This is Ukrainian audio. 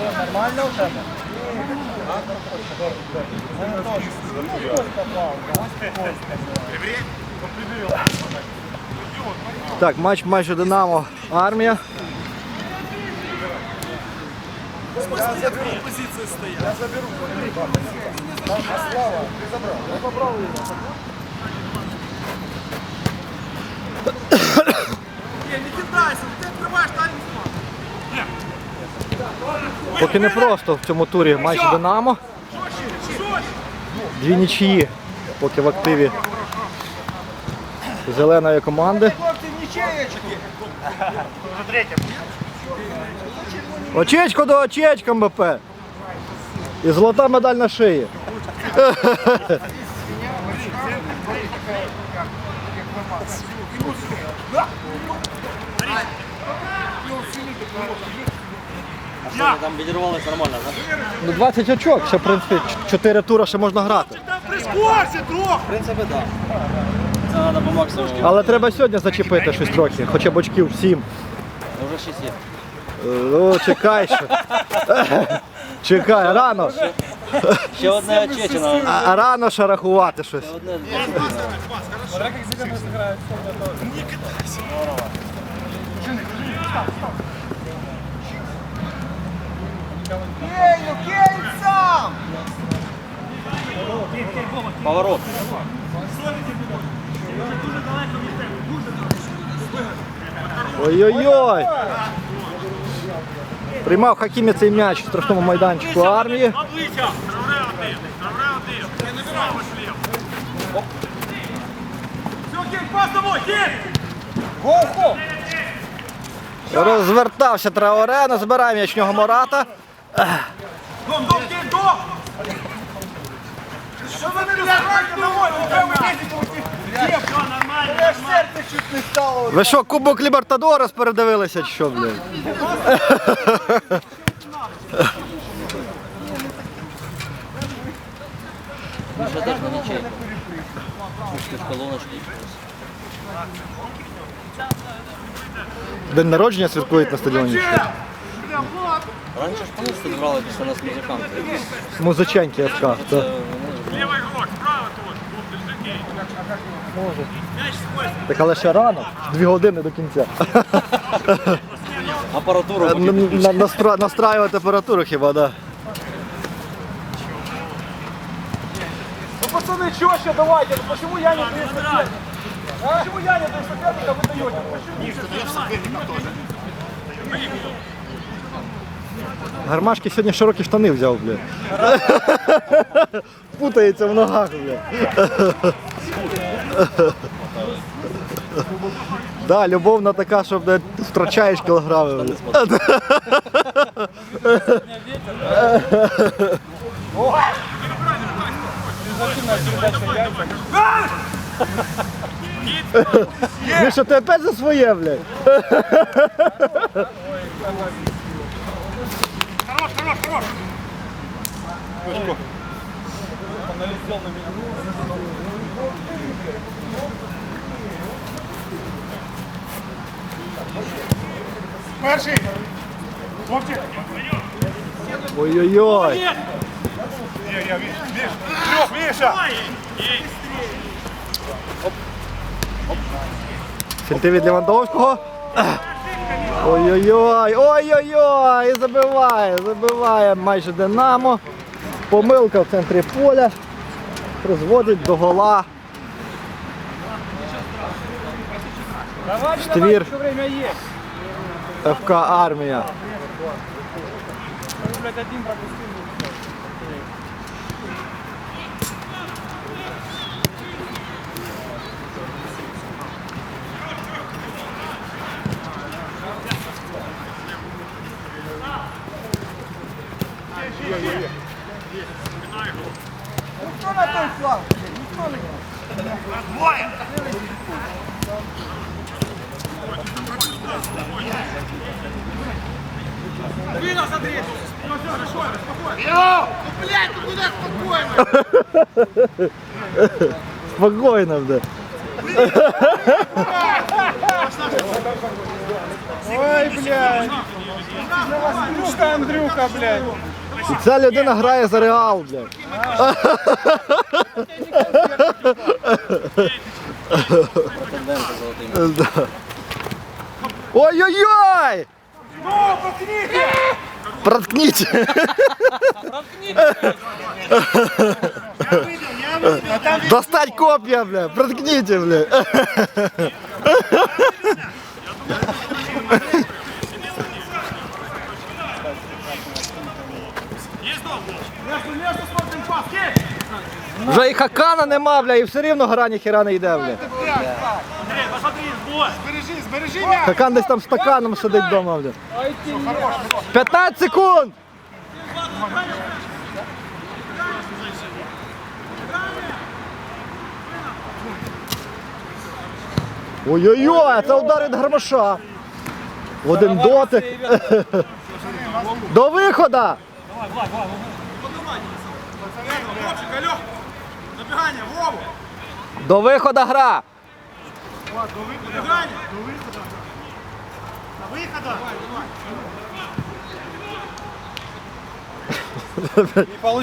Нормально у тебе? Так, матч майже Динамо армія. Поки не просто в цьому турі матч Динамо. Дві нічиї, поки в активі зеленої команди. Очечко до очечка МБП. І золота медаль на шиї. Там відірвалися нормально, так? Ну 20 очок, ще в принципі 4 тури ще можна грати. В принципі, так. Це треба по максимуму. Але треба сьогодні зачепити щось трохи, хоча б очків 7. Вже 6 є. Ну, чекай ще. Чекай, рано. Ще одне очечина. А, рано ще рахувати щось. Одне. Кейну, кейн сам! Поворот. Ой-ой-ой. Приймав Хакімі цей м'яч в страшному майданчику армії. Розвертався Траоре, збирає м'яч нього Мората. Дом, дом, кінь, дом! Що ви не розграйте домой? Ви прямо їздите у цих дів! Все, нормально, серце чуть не стало. Ви що, Кубок Лібертадорес передивилися чи що, блядь? В колоночки. День народження святкують на стадіоні. Раніше ж повністю брали після нас музиканти. Музиченьки ФК. так. Левый игрок, справа тут! Тут держи кінь! Може. Мяч сквозь! Так але ще рано, дві години до кінця. Апаратуру Н- поки н- настра- Настраювати температуру хіба, да. Ну, пацаны, чаще давайте, ну почему я не даю соперника? А? Почему я не даю соперника, вы даете? Почему? Гармашки сьогодні широкі штани взяв, блядь. Путається в ногах, блядь. Да, любовна така, що блядь, втрачаєш кілограми. блядь. Міша, ти опять за своє, блядь. Хорош, хорош, хорош! Перший! Хлопці! Ой-ой-ой. Я, я, Міш, Міш! Трьох, Міша! Фінти від Лівандовського. Ой-ой-ой, ой-ой-ой, забиває, забиває майже Динамо. Помилка в центрі поля. Призводить до гола. Штвір. ФК Армія. Блядь, пропустили. Никто на той фланг, никто не Двоє! Нас отрезали! Ну все, хорошо, спокойно! Ну, блядь, ну куда спокойно? Спокійно, де. Ой, блядь. Андрюшка, Андрюха, блядь. І ця людина грає за реал, блядь. Ой-ой-ой! Ну, проткните! Проткните! Достать копья, бля! Проткните, бля! Вже і хакана нема, бля, і все рівно гра ніхера не йде, бля. Андрей, посмотри, м'яч. Хакан десь там стаканом сидить вдома, бля. 15 секунд! Ой-ой-ой, це удар від гармаша. Один дотик. До виходу! Вовчик, алло! Забегание, Вову! До виходу гра! До Виходу.